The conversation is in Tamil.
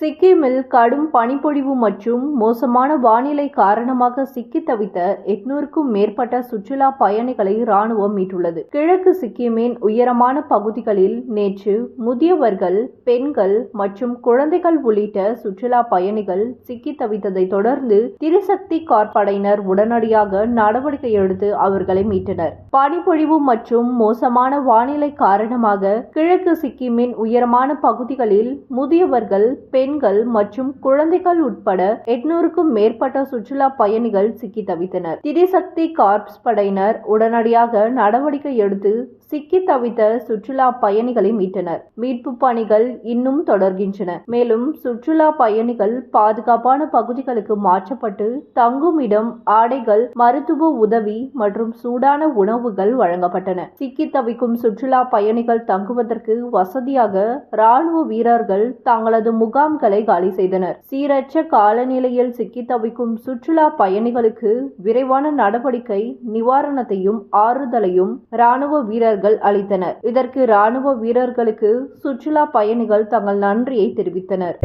சிக்கிமில் கடும் பனிப்பொழிவு மற்றும் மோசமான வானிலை காரணமாக சிக்கி தவித்த எட்நூறுக்கும் மேற்பட்ட சுற்றுலா பயணிகளை ராணுவம் மீட்டுள்ளது. கிழக்கு சிக்கிமின் உயரமான பகுதிகளில் நேற்று முதியவர்கள் பெண்கள் மற்றும் குழந்தைகள் உள்ளிட்ட சுற்றுலா பயணிகள் சிக்கி தவித்ததை தொடர்ந்து திரிசக்தி கார்படையினர் உடனடியாக நடவடிக்கை எடுத்து அவர்களை மீட்டனர். பனிப்பொழிவு மற்றும் மோசமான வானிலை காரணமாக கிழக்கு சிக்கிமின் உயரமான பகுதிகளில் முதியவர்கள் பெண் பெண்கள் மற்றும் குழந்தைகள் உட்பட எட்நூறுக்கும் மேற்பட்ட சுற்றுலா பயணிகள் சிக்கி தவித்தனர். திரிசக்தி கார்ப்ஸ் படையினர் உடனடியாக நடவடிக்கை எடுத்து சிக்கி தவித்த சுற்றுலா பயணிகளை மீட்டனர். மீட்பு பணிகள் இன்னும் தொடர்கின்றன. மேலும் சுற்றுலா பயணிகள் பாதுகாப்பான பகுதிகளுக்கு மாற்றப்பட்டு தங்குமிடம் ஆடைகள் மருத்துவ உதவி மற்றும் சூடான உணவுகள் வழங்கப்பட்டன. சிக்கி தவிக்கும் சுற்றுலா பயணிகள் தங்குவதற்கு வசதியாக ராணுவ வீரர்கள் தங்களது முகாம்களை காலி செய்தனர். சீரற்ற காலநிலையில் சிக்கி தவிக்கும் சுற்றுலா பயணிகளுக்கு விரைவான நடவடிக்கை நிவாரணத்தையும் ஆறுதலையும் ராணுவ வீரர்கள் அளித்தனர். இதற்கு ராணுவ வீரர்களுக்கு சுற்றுலா பயணிகள் தங்கள் நன்றியை தெரிவித்தனர்.